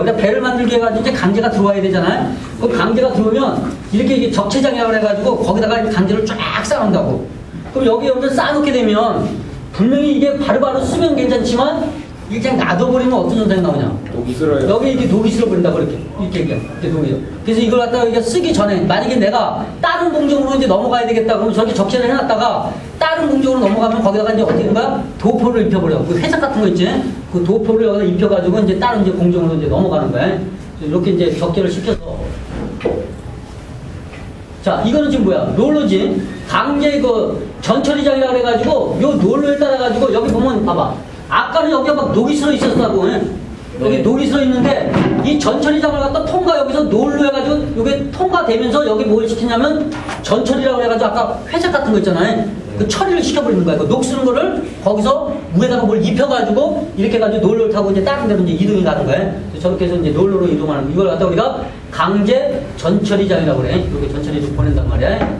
우리가 배를 만들게 해가지고 이제 강제가 들어와야 되잖아요. 그 강제가 들어오면 이렇게 적체장이라고 해가지고 거기다가 강제를 쫙 쌓는다고. 그럼 여기 여러분들 쌓아놓게 되면 분명히 이게 바로바로 쓰면 괜찮지만 이게 그냥 놔둬버리면 어떤 현상이 나오냐. 독이 들어요. 여기 이게 녹이 쓸어버린다고 이렇게 이렇게 이렇게, 이렇게 녹이요. 그래서 이걸 갖다가 이게 쓰기 전에 만약에 내가 다른 공정으로 이제 넘어가야 되겠다 그러면 저렇게 적재를 해놨다가 다른 공정으로 넘어가면 거기다가 이제 어떻게 된가 도포를 입혀버려. 그 회색 같은 거 있지? 그 도포를 여기다 입혀가지고 이제 다른 이제 공정으로 이제 넘어가는 거야. 이렇게 이제 적재를 시켜서 자, 이거는 지금 뭐야? 롤러지. 강제 그 전처리장이라고 해가지고 요 롤러에 따라가지고 여기 보면 봐봐. 아까는 여기가 막 녹이 슬어 있었다고. 예? 여기 녹이 슬어 있는데 이 전처리장을 갖다 통과 여기서 롤로 해가지고 이게 통과되면서 여기 뭘 시키냐면 전처리라고 해가지고 아까 회색 같은 거 있잖아요. 그 처리를 시켜버리는 거야. 그녹 쓰는 거를 거기서 위에다가 뭘 입혀가지고 이렇게 해가지고 롤러를 타고 이제 다른 데로 이제 이동이 가는 거예요. 저렇게 해서 이제 롤러로 이동하는 거. 이걸 갖다 우리가 강제 전처리장이라고 그래. 이렇게 전처리를 보낸단 말이야.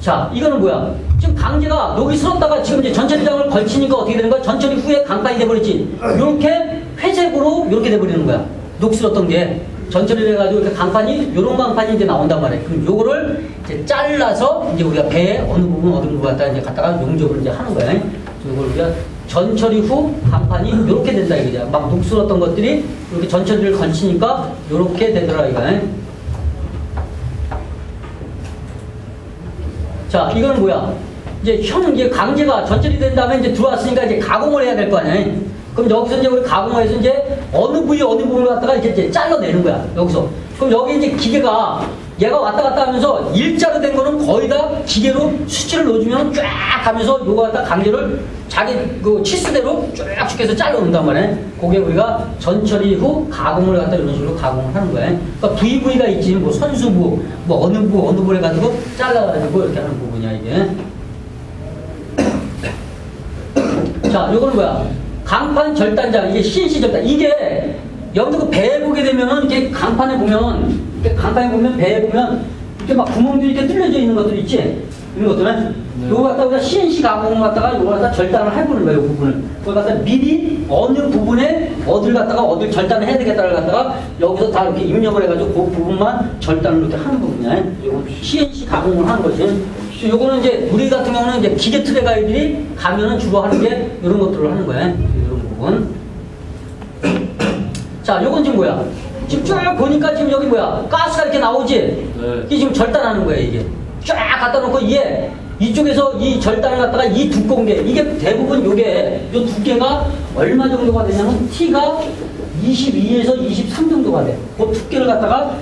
자, 이거는 뭐야? 지금 강제가 녹이 슬었다가 지금 이제 전처리장을 걸치니까 어떻게 되는 거야? 전처리 후에 강판이 돼버렸지. 이렇게 회색으로 이렇게 돼버리는 거야. 녹 슬었던 게. 전처리를 해가지고 이렇게 강판이, 요런 강판이 이제 나온단 말이야. 그럼 요거를 이제 잘라서 이제 우리가 배에 어느 부분, 어느 부분 갖다 이제 갖다가 용접을 이제 하는 거야. 이걸 우리가 전처리 후 강판이 이렇게 된다 이거죠. 막 녹슬었던 것들이 이렇게 전처리를 걸치니까 이렇게 되더라 이거. 자, 이거는 뭐야? 이제 형, 이제 강제가 전철이 된 다음에 이제 들어왔으니까 이제 가공을 해야 될 거 아니야? 그럼 여기서 이제 우리 가공을 해서 이제 어느 부위 어느 부분을 갖다가 이제 잘라내는 거야, 여기서. 그럼 여기 이제 기계가 얘가 왔다 갔다 하면서 일자로 된 거는 거의 다 기계로 수치를 넣어주면 쫙 하면서 요거 갖다 강제를 자기 그 치수대로 쭉쭉 해서 잘라놓는단 말이야. 그게 우리가 전처리 후 가공을 갖다 이런 식으로 가공을 하는 거야. 그러니까 부위가 있지, 뭐 선수부, 뭐 어느 부, 어느 부 해가지고 잘라가지고 이렇게 하는 부분이야, 이게. 자, 요거는 뭐야? 강판 절단장, 이게 CNC 절단. 이게, 여러분들 그 배에 보게 되면은, 이렇게 강판에 보면, 이렇게 강판에 보면, 배에 보면, 이렇게 막 구멍들이 이렇게 뚫려져 있는 것들 있지? 이런 것들은. 요거 갖다 우리가 CNC 가공을 갖다가 요거 갖다 절단을 해보는 거예요, 요 부분을. 그걸 갖다 미리 어느 부분에 어딜 갖다가 어딜 절단을 해야 되겠다를 갖다가 여기서 다 이렇게 입력을 해가지고 그 부분만 절단을 이렇게 하는 부분이야. 요거 CNC 가공을 하는 거지. 요거는 이제 우리 같은 경우는 이제 기계 트랙 아이들이 가면은 주로 하는 게 이런 것들을 하는 거야. 이런 부분. 자, 요건 지금 뭐야? 지금 쭉 보니까 지금 여기 뭐야? 가스가 이렇게 나오지? 네. 이게 지금 절단하는 거야, 이게. 쫙 갖다 놓고 얘 이쪽에서 이 절단을 갖다가 이 두꺼운 게 이게 대부분 요게 요 두께가 얼마 정도가 되냐면 T가 22에서 23 정도가 돼. 그 두께를 갖다가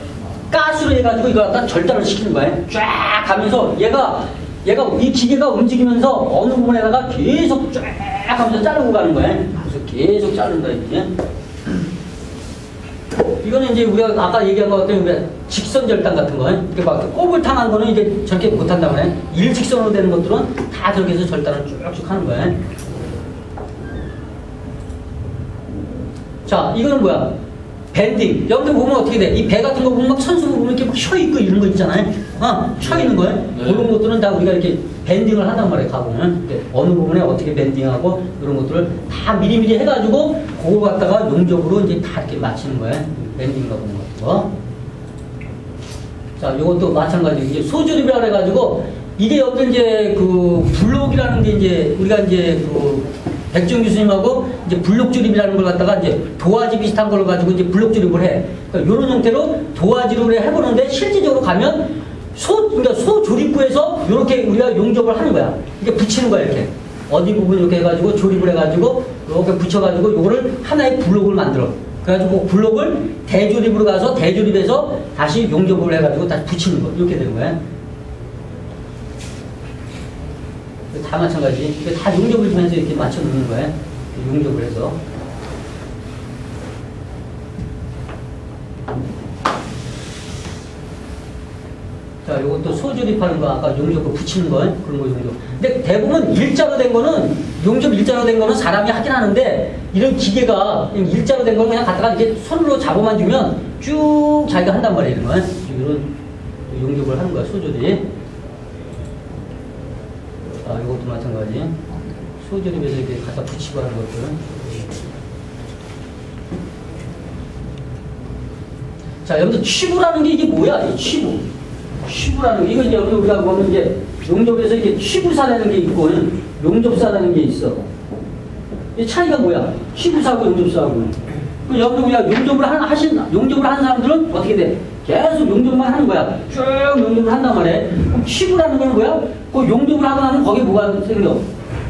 가스로 해가지고 이걸 갖다 절단을 시키는 거야. 쫙 가면서 얘가 얘가 이 기계가 움직이면서 어느 부분에다가 계속 쫙 하면서 자르고 가는 거야. 그래서 계속 자른다 이렇게. 이거는 이제 우리가 아까 얘기한 것 같은 왜 직선 절단 같은 거, 이렇게 막 꼬불탕한 거는 이제 저렇게 못한다 그래. 일직선으로 되는 것들은 다 저렇게 해서 절단을 쭉쭉 하는 거야. 자, 이거는 뭐야? 밴딩. 여러분들 보면 어떻게 돼? 이 배 같은 거 보면 막 선수 보면 이렇게 막 휘어 있고 이런 거 있잖아요. 어, 휘어 있는 거예요. 네. 그런 것들은 다 우리가 이렇게 밴딩을 한단 말이에요, 가공은. 근데 어느 부분에 어떻게 밴딩하고 이런 것들을 다 미리미리 해가지고 그거 갖다가 용접으로 이제 다 이렇게 맞추는 거예요. 밴딩 가공 같은 거. 자, 이것도 마찬가지. 이제 소조립이라 해가지고 이게 여기 이제 그 블록이라는 게 이제 우리가 이제 그 백종 교수님하고 이제 블록 조립이라는 걸 갖다가 이제 도화지 비슷한 걸 가지고 이제 블록 조립을 해. 그러니까 이런 형태로 도화지를 해보는데 실질적으로 가면 소, 그러니까 소 조립부에서 이렇게 우리가 용접을 하는 거야. 이게 붙이는 거야, 이렇게. 어디 부분 이렇게 해가지고 조립을 해가지고 이렇게 붙여가지고 이거를 하나의 블록을 만들어. 그래가지고 그 블록을 대조립으로 가서 대조립해서 다시 용접을 해가지고 다시 붙이는 거. 이렇게 되는 거야. 다 마찬가지. 이게 다 용접을 주면서 이렇게 맞춰 놓는 거야. 용접을 해서. 자, 요것도 소조립하는 거, 아까 용접을 붙이는 거, 그런 거 용접. 근데 대부분 일자로 된 거는, 용접 일자로 된 거는 사람이 하긴 하는데, 이런 기계가 일자로 된 걸 그냥 갖다가 이렇게 손으로 잡아만 주면 쭉 자기가 한단 말이에요, 이런 거. 이런 용접을 하는 거야, 소조립. 아, 이것도 마찬가지. 소조립에서 이렇게 갖다 붙이고 하는 것들. 자, 여러분들 취부라는 게 이게 뭐야? 이 취부. 취부라는 게 이거 이제 여러분 우리가 보면 이제 용접에서 이게 취부사라는 게 있고 용접사라는 게 있어. 이 차이가 뭐야? 취부사하고 용접사하고. 그 여러분 우리가 용접을 한, 하신 용접을 한 사람들은 어떻게 돼? 계속 용접만 하는 거야. 쭉 용접을 한단 말이야. 그럼 취부라는 건 뭐야? 그 용접을 하고 나면 거기에 뭐가 생겨?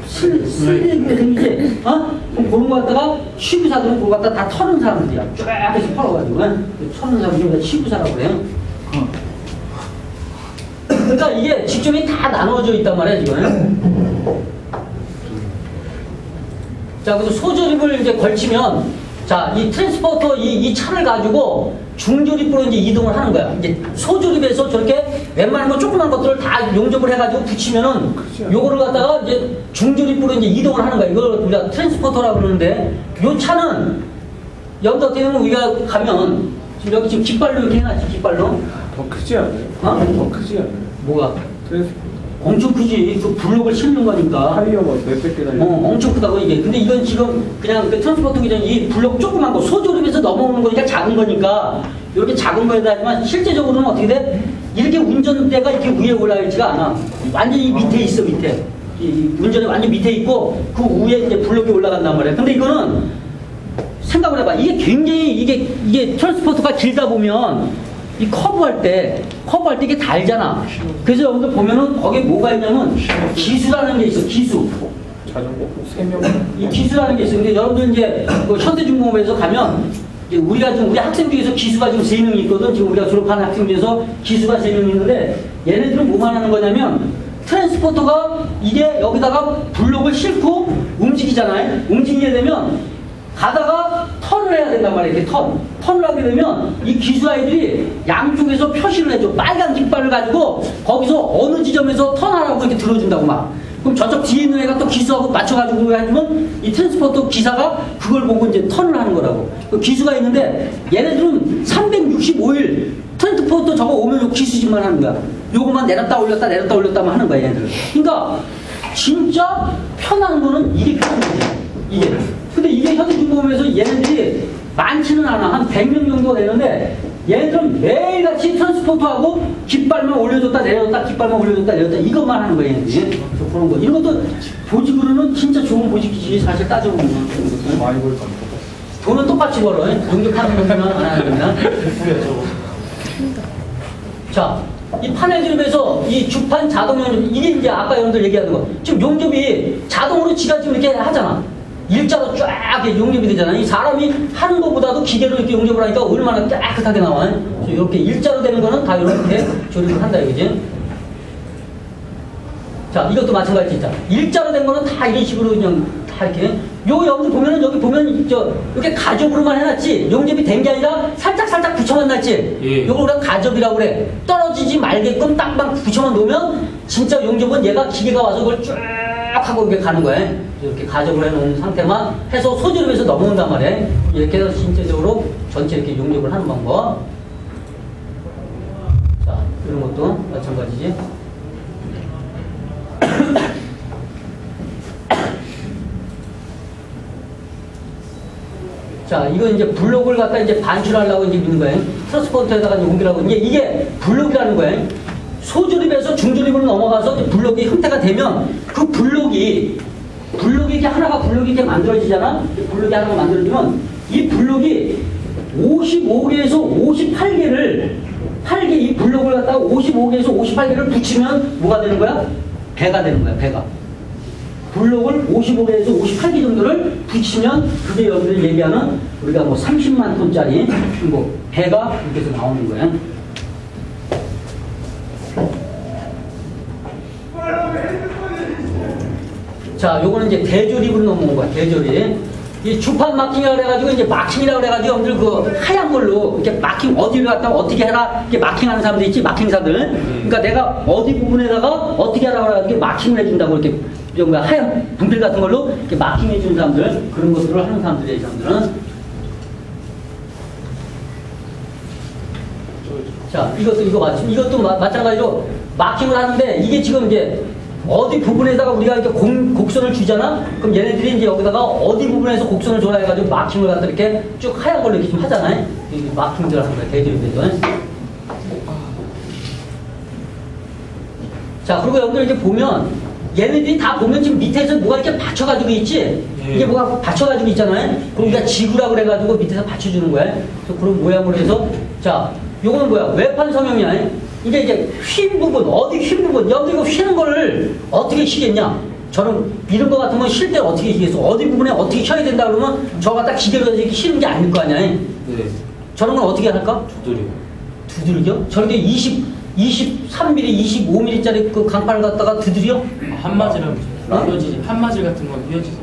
슬, 슬리게 생기지? 어? 그럼 그런 거 갖다가 취부사들은 그거 갖다 다 터는 사람들이야. 쭉 해서 털어가지고. 그 터는 사람들이 취부사라고 그래요. 그러니까 이게 직종이 다 나눠져 있단 말이야, 지금. 자, 그래서 소조립을 이제 걸치면, 자, 이 트랜스포터 이, 이 차를 가지고 중조립으로 이제 이동을 하는 거야. 이제 소조립에서 저렇게 웬만한 거 조그만 것들을 다 용접을 해가지고 붙이면은 요거를 갖다가 이제 중조립으로 이제 이동을 하는 거야. 이걸 우리가 트랜스포터라고 그러는데, 요 차는 여기다 어떻게 보면 우리가 가면, 지금 여기 지금 깃발로 이렇게 해놨지, 깃발로. 더 크지 않아요? 어? 더 크지 않아요? 뭐가? 트랜스포터 엄청 크지. 그 블록을 싣는 거니까. 타이어가 몇백 개 달려 어, 엄청 크다고 이게. 근데 이건 지금 그냥 그 트랜스포터 기전 이 블록 조그만 거 소조립에서 넘어오는 거니까 작은 거니까 이렇게 작은 거에다 하지만 실제적으로는 어떻게 돼? 이렇게 운전대가 이렇게 위에 올라가 있지가 않아. 완전히 밑에 있어 밑에. 이, 이 운전이 완전 밑에 있고 그 위에 이제 블록이 올라간단 말이야. 근데 이거는 생각을 해봐. 이게 굉장히 이게 이게 트랜스포터가 길다 보면 이 커브할 때 커브할 때 이게 달잖아. 그래서 여러분들 보면은 거기에 뭐가 있냐면 기수라는 게 있어. 기수. 자전거? 세명 이 기수라는 게 있어. 근데 여러분들 이제 그 현대중공업에서 가면 우리가 지금 우리 학생 중에서 기수가 지금 세 명이 있거든. 지금 우리가 졸업하는 학생 중에서 기수가 세 명이 있는데 얘네들은 뭐만 하는 거냐면 트랜스포터가 이게 여기다가 블록을 싣고 움직이잖아요. 움직이게 되면 가다가 턴을 해야 된단 말이에요. 턴. 턴을 하게 되면 이 기수 아이들이 양쪽에서 표시를 해줘. 빨간 깃발을 가지고 거기서 어느 지점에서 턴하라고 이렇게 들어준다고 막. 그럼 저쪽 뒤에 있는 애가 또 기수하고 맞춰가지고 해주면 이 트랜스포터 기사가 그걸 보고 이제 턴을 하는 거라고. 그 기수가 있는데 얘네들은 365일 트랜스포터 저거 오면 요 기수짓만 하는 거야. 요거만 내렸다 올렸다 내렸다 올렸다만 하는 거야 얘네들은. 그러니까 진짜 편한 거는 이게 편한 거지. 이게. 근데 이게 현대중공업에서 얘네들이 많지는 않아. 한 100명 정도 되는데 얘네들은 매일같이 트랜스포터하고 깃발만 올려줬다 내려줬다 깃발만 올려줬다 내려줬다 이것만 하는 거예요. 그래서 그런 거. 이런 것도 보직으로는 진짜 좋은 보직이지 사실 따져보면. 많이 벌 겁니다 돈은 똑같이 벌어. 용접하는 것만 안 하는 겁니다. 자, 이 그룹에서 이 주판 자동 용접, 이게 이제 아까 여러분들 얘기하는 거. 지금 용접이 자동으로 지가 지금 이렇게 하잖아. 일자로 쫙 이렇게 용접이 되잖아. 이 사람이 하는 것보다도 기계로 이렇게 용접을 하니까 얼마나 깨끗하게 나와. 그래서 이렇게 일자로 되는 거는 다 이렇게 조립을 한다, 이거지. 자, 이것도 마찬가지 진짜. 일자로 된 거는 다 이런 식으로 그냥 다 이렇게. 요 여기 보면은 여기 보면 저 이렇게 가접으로만 해놨지. 용접이 된 게 아니라 살짝 살짝 붙여만 놨지. 예. 요걸 우리가 가접이라고 그래. 떨어지지 말게끔 딱딱 붙여만 놓으면 진짜 용접은 얘가 기계가 와서 그걸 쭉 하고 이렇게 가는 거야. 이렇게 가접을 해놓은 상태만 해서 소지름에서 넘어온단 말이야. 이렇게 해서 신체적으로 전체 이렇게 용접을 하는 방법. 자, 이런 것도 마찬가지지. 자, 이거 이제 블록을 갖다 이제 반출하려고 이제 있는 거예요. 트랜스포터에다가 이제 옮기라고. 이게, 이게 블록이라는 거예요. 소조립에서 중조립으로 넘어가서 블록이 형태가 되면 그 블록이, 블록이 이렇게 하나가 블록이 이렇게 만들어지잖아? 이 블록이 하나가 만들어지면 이 블록이 55개에서 58개를, 8개 이 블록을 갖다가 55개에서 58개를 붙이면 뭐가 되는 거야? 배가 되는 거야, 배가. 블록을 55개에서 58개 정도를 붙이면 그게 여러분들이 얘기하는 우리가 뭐 30만 톤짜리 뭐 배가 이렇게 해서 나오는 거예요. 자, 요거는 이제 대조립으로 넘어온 거야, 대조립. 이 주판 마킹이라고 그래가지고 이제 마킹이라고 그래가지고 여러분들 그 하얀 걸로 이렇게 마킹 어디를 갖다 어떻게 해라 이렇게 마킹하는 사람들 있지 마킹사들. 그러니까 내가 어디 부분에다가 어떻게 하라고 그래가지고 마킹을 해준다고 이렇게 좀 뭐야, 하얀 분필 같은 걸로 이렇게 마킹해 주는 사람들 그런 것들을 하는 사람들이에요, 이 사람들은. 자, 이것도 이거 맞 이것도 마, 마찬가지로 마킹을 하는데 이게 지금 이제 어디 부분에다가 우리가 이렇게 공, 곡선을 주잖아? 그럼 얘네들이 이제 여기다가 어디 부분에서 곡선을 줘라 해가지고 마킹을 갖다 이렇게 쭉 하얀 걸로 이렇게 좀 하잖아요? 이 마킹들 하는 거야, 대조입에서. 자, 그리고 여기를 이렇게 보면 얘네들이 다 보면 지금 밑에서 뭐가 이렇게 받쳐가지고 있지? 예. 이게 뭐가 받쳐가지고 있잖아요? 그럼 우리가 지구라 그래가지고 밑에서 받쳐주는 거야. 그래서 그런 모양으로 해서 자, 요거는 뭐야? 외판 성형이야. 이게 이제 휜 부분, 어디 휜 부분, 여기 이거 휘는 거를 어떻게 쉬겠냐? 저는 이런 거 같으면 쉴 때 어떻게 쉬겠어? 어디 부분에 어떻게 쉬어야 된다 그러면 저거 갖다 기계로 이렇게 쉬는 게 아닐 거 아니야? 네. 저런 건 어떻게 할까? 두드려. 두들겨? 저렇게 20, 23mm, 25mm짜리 그 강판을 갖다가 두들겨? 한 마디랑 어? 휘어지지. 한 마디 같은 건 휘어지지.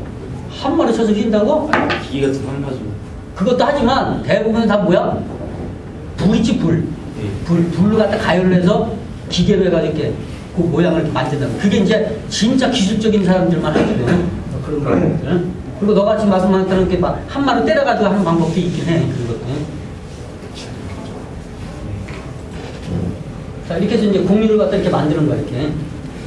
한 마리 쳐서 휜다고? 아니, 기계 같은 한 마디. 그것도 하지만 대부분 다 뭐야? 불이지 불. 네. 불, 불로 갖다 가열을 해서 기계로 해가지고 이렇게 그 모양을 만든다. 그게 이제 진짜 기술적인 사람들만 하거든. 뭐 그런 거거든. 그리고 너같이 말씀하셨다는 게 막 한 마리 때려가지고 하는 방법도 있긴 해. 그것도. 자, 이렇게 해서 이제 공유를 갖다 이렇게 만드는 거야, 이렇게.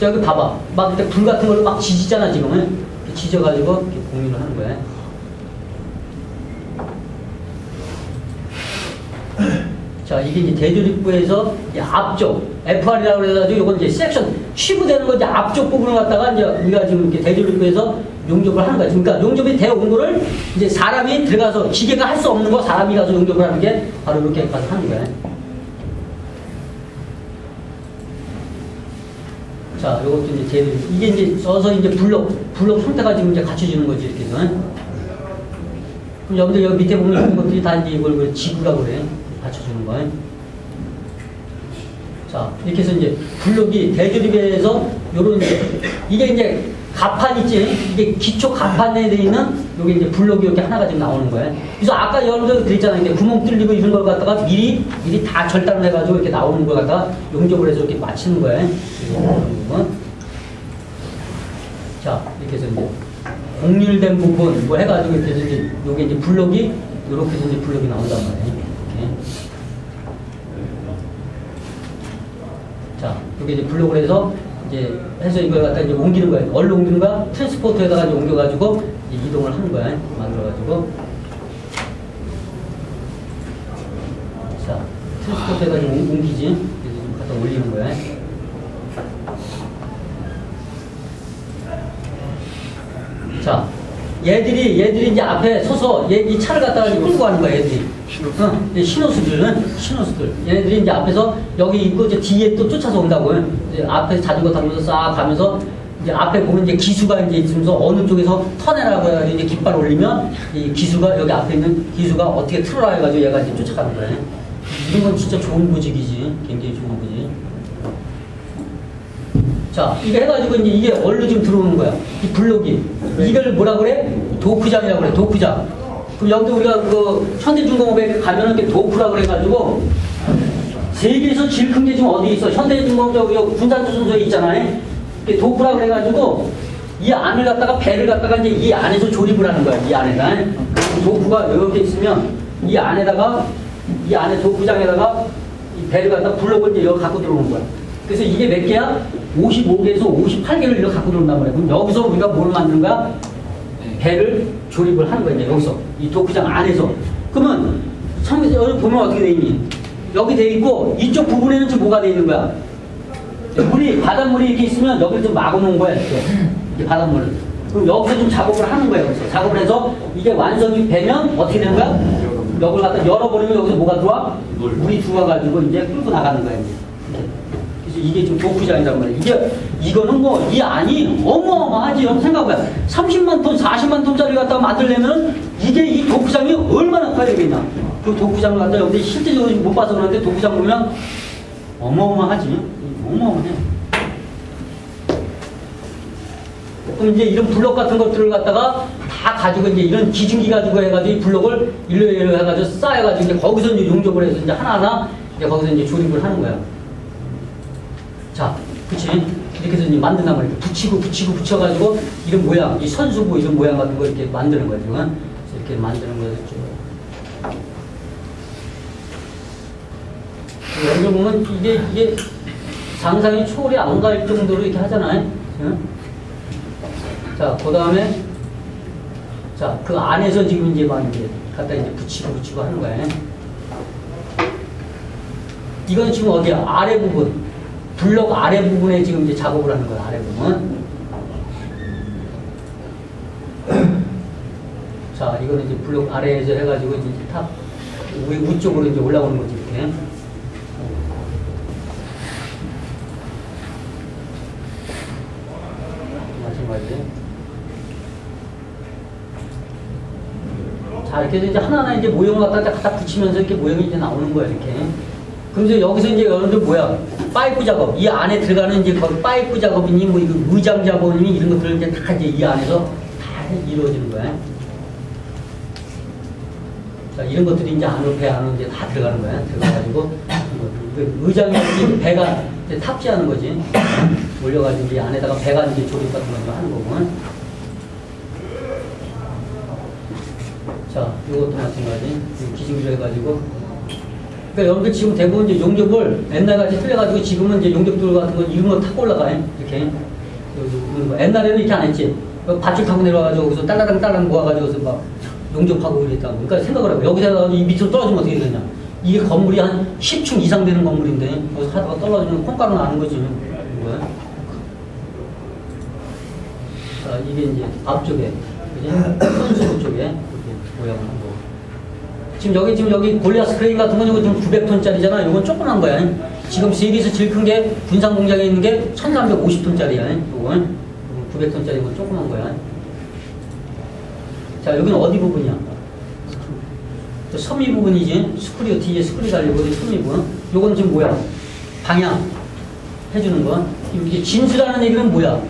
자, 여기 봐봐. 막 이렇게 불 같은 걸로 막 지지잖아, 지금은. 지져가지고 공유를 하는 거야. 자, 이게 이제 대조립부에서 앞쪽, FR이라고 그래가지고 이건 이제 섹션, 취부되는 거 이제 앞쪽 부분을 갖다가 이제 우리가 지금 이렇게 대조립부에서 용접을 하는 거야. 그러니까 용접이 되어온 거를 이제 사람이 들어가서 기계가 할 수 없는 거 사람이 가서 용접을 하는 게 바로 이렇게 가서 하는 거야. 자, 요것도 이제 제 이게 이제 써서 이제 블록 블록 형태가 지금 이제 갖춰지는 거지 이렇게 해서. 그럼 여러분들 여기 밑에 보면 이런 것들이 다 이제 이걸 그 지구라고 그래. 받쳐주는 거야. 자, 이렇게 해서 이제 블록이 대조립에서 요런 이제 이게 이제 가판 있지? 이게 기초 가판에 돼 있는 요게 이제 블록이 이렇게 하나가 지금 나오는 거야. 그래서 아까 여러분들 드렸잖아요. 이제 구멍 뚫리고 이런 걸 갖다가 미리 미리 다 절단을 해가지고 이렇게 나오는 걸 갖다가 용접을 해서 이렇게 맞추는 부분. 자, 이렇게 해서 이제 공률된 부분 뭐 해가지고 이렇게 해서 이제 요게 이제 블록이 요렇게 해서 이제 블록이 나온단 말이에요. 이렇게. 자, 여기 이제 블록을 해서 이제 해서 이걸 갖다 이제 옮기는 거예요. 얼로 옮기는 거야? 트랜스포터에다가 이제 옮겨가지고 이제 이동을 하는 거야. 만들어가지고. 자, 트랜스포터에다 좀 옮- 옮기지. 그래서 좀 갖다 올리는 거야. 자, 얘들이 얘들이 이제 앞에 서서 얘 이 차를 갖다가 끌고 가는 거야, 얘들이. 어, 이 신호수들은 신호수들. 얘네들이 이제 앞에서 여기 있고 이제 뒤에 또 쫓아서 온다고요. 이제 앞에 자전거 타면서 싹 가면서 이제 앞에 보면 이제 기수가 이제 있으면서 어느 쪽에서 터내라고 해가지고 이제 깃발 올리면 이 기수가 여기 앞에 있는 기수가 어떻게 틀어라 해가지고 얘가 이제 쫓아가는 거예요. 이런 건 진짜 좋은 보직이지. 굉장히 좋은 보직. 자, 이거 해가지고 이제 이게 얼로 지금 들어오는 거야. 이 블록이. 이걸 뭐라 그래? 도크장이라고 그래, 도크장. 그럼 여기도 우리가 그 현대중공업에 가면은 이렇게 도크라고 그래가지고 세계에서 제일 큰 게 지금 어디 있어? 현대중공업 저기 군산투순소에 있잖아요. 이게 도크라고 그래가지고 이 안을 갖다가 배를 갖다가 이제 이 안에서 조립을 하는 거야. 이 안에다. 그 도크가 이렇게 있으면 이 안에다가 이 안에 도크장에다가 이 배를 갖다 블록을 이제 여기 갖고 들어오는 거야. 그래서 이게 몇 개야? 55개에서 58개를 이렇게 갖고 들어온단 말이야. 그럼 여기서 우리가 뭘 만드는 거야? 배를 조립을 하는 이제 여기서. 이 도크장 안에서. 그러면, 참, 여기 보면 어떻게 돼 있니? 여기 돼 있고, 이쪽 부분에는 지금 뭐가 돼 있는 거야? 물이, 바닷물이 이렇게 있으면 여기를 좀 막아 놓은 거야, 이렇게. 이게 바닷물을. 그럼 여기서 좀 작업을 하는 거야, 여기서. 작업을 해서 이게 완성이 되면 어떻게 되는 거야? 여기를 갖다 열어버리면 여기서 뭐가 들어와? 물. 물이 들어와가지고 이제 끌고 나가는 거야, 이제. 이게 지금 도크장이란 말이야. 이게, 이거는 뭐, 이 안이 어마어마하지. 여러분 생각해봐. 30만 톤, 40만 톤짜리 갖다 만들려면 이게 이 도크장이 얼마나 커야 되겠냐. 그 도크장을 갖다 여기 실제적으로 못 봐서 그러는데 도크장 보면 어마어마하지. 어마어마해. 그럼 이제 이런 블록 같은 것들을 갖다가 다 가지고 이제 이런 기중기 가지고 해가지고 이 블록을 일로 일로 해가지고 쌓여가지고 이제 거기서 이제 용접을 해서 이제 하나하나 이제 거기서 이제 조립을 하는 거야. 자, 그치? 이렇게 해서 이제 만든단 말이야. 붙이고 붙이고 붙여가지고 이런 모양, 이 선수부 이런 모양 같은 거 이렇게 만드는 지금. 그래서 이렇게 만드는 거예요. 여기 보면 이게, 이게 상상이 초월이 안 갈 정도로 이렇게 하잖아요. 응? 자, 그 다음에, 자, 그 안에서 지금 이제 막 이제 갖다 이제 붙이고 붙이고 하는 거야. 이건 지금 어디야? 아래 부분. 블록 아래 부분에 지금 이제 작업을 하는 거야, 아래 부분. 자, 이거는 이제 블록 아래에서 해가지고 이제 탑, 위, 위쪽으로 이제 올라오는 거지, 이렇게. 마찬가지. 자, 이렇게 해서 이제 하나하나 이제 모형을 갖다 갖다 붙이면서 이렇게 모형이 이제 나오는 거야, 이렇게. 그럼 이제 여기서 이제 여러분들 뭐야? 파이프 작업. 이 안에 들어가는 이제 거기 파이프 작업이니 뭐 이거 의장 작업이니 이런 것들을 이제 다 이제 이 안에서 다 이루어지는 거야. 자, 이런 것들이 이제 안으로 배 안으로 이제 다 들어가는 거야. 들어가가지고 의장이 배가 이제 탑재하는 거지. 올려가지고 이 안에다가 배가 이제 조립 같은 거 하는 거고. 자, 이것도 마찬가지. 기증기로 해가지고. 그러니까 여러분들 지금 대부분 이제 용접을 옛날 같이 틀려가지고 지금은 이제 용접들 같은 거 이런 거 타고 올라가요. 이렇게. 거. 옛날에는 이렇게 안 했지. 그 밧줄 타고 내려와가지고 여기서 딸라당 딸랑 모아가지고서 막 용접하고 그랬다고. 그러니까 생각을 해봐. 해가지고 이 밑으로 떨어지면 어떻게 되냐. 이게 건물이 한 10층 이상 되는 건물인데 여기서 하다가 떨어지면 콩가루 나는 거지. 이게 이제 앞쪽에, 그지? 선수부 쪽에 이렇게 거. 지금 여기 지금 여기 골리아스 크레인 같은 건 이거 지금 900톤짜리잖아. 이건 조그만 거야. 지금 세계에서 제일 큰 게 군산 공장에 있는 게 1,350톤짜리야. 이건 900톤짜리 건 조그만 거야. 자, 여기는 어디 부분이야? 저 섬유 부분이지. 스크류 뒤에 스크류 달리고 섬유 부분. 요건 지금 뭐야? 방향 해주는 거. 이게 진수라는 얘기는 뭐야?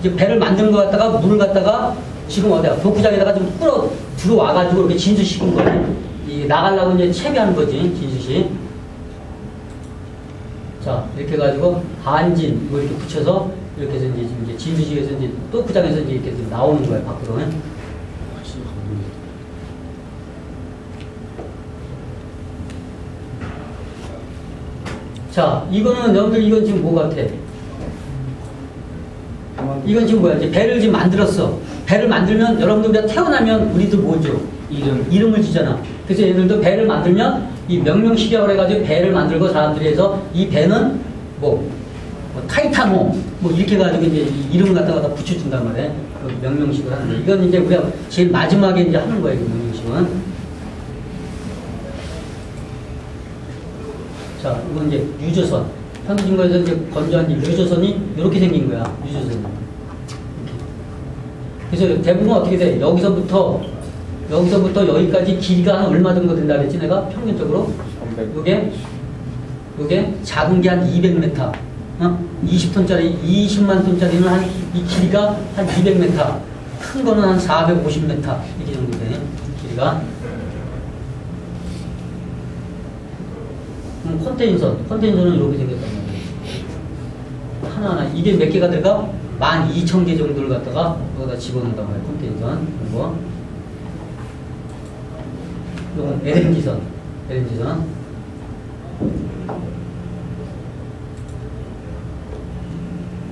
이제 배를 만든 거 갖다가 물을 갖다가 지금 어디야 도구장에다가 좀 끌어 들어와가지고 이렇게 진수시킨 거야. 이 나가려고 이제 채비하는 거지 진수시. 자 이렇게 해가지고 반진 뭐 이렇게 붙여서 이렇게 해서 이제 이제 진수시에서 이제 도구장에서 이제 이렇게 좀 나오는 거야 밖으로. 자 이거는 여러분들 이건 지금 뭐 같아? 이건 지금 뭐야? 이제 배를 지금 만들었어. 배를 만들면 여러분들 우리가 태어나면 우리들 뭐죠? 이름. 이름을 지잖아. 그래서 얘들도 배를 만들면 이 명명식이라고 해가지고 배를 만들고 사람들이 해서 이 배는 뭐, 뭐 타이타노 뭐 이렇게 해가지고 이제 이 이름을 갖다가 다 붙여준단 말이야. 그 명명식을 하는데 이건 이제 우리가 제일 마지막에 이제 하는 거예요. 그 명명식은. 자, 이건 이제 유조선. 현대중국에서 이제 건조한 유조선이 이렇게 생긴 거야. 유조선이. 그래서 대부분 어떻게 돼? 여기서부터 여기서부터 여기까지 길이가 한 얼마 정도 된다 그랬지? 내가 평균적으로? 300. 요게? 요게? 작은 게 한 200m 어? 20톤짜리 20만 톤짜리는 한 이 길이가 한 200m 큰 거는 한 450m 이렇게 정도 돼. 길이가. 그럼 컨테인선 컨테인선은 이렇게 생겼단 말이야 하나하나. 이게 몇 개가 들어가? 12,000개 정도를 갖다가 여기다 집어넣는단 말이야 컨테인선 이거 이건 LNG선 LNG선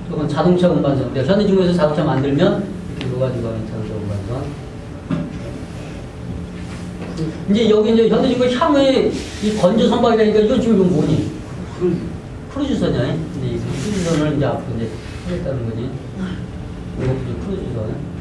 이건 자동차 운반선 근데 현대중국에서 자동차 만들면 이렇게 놓아가지고 하는 자동차 운반선 이제 여기 이제 현대중국 향후에 이 건조 선박이라니까 이건 지금 뭐니? 크루즈선이야. 근데 이 크루즈선을 이제 앞으로 이제 하겠다는 거지. 이것도 이제 크루즈선.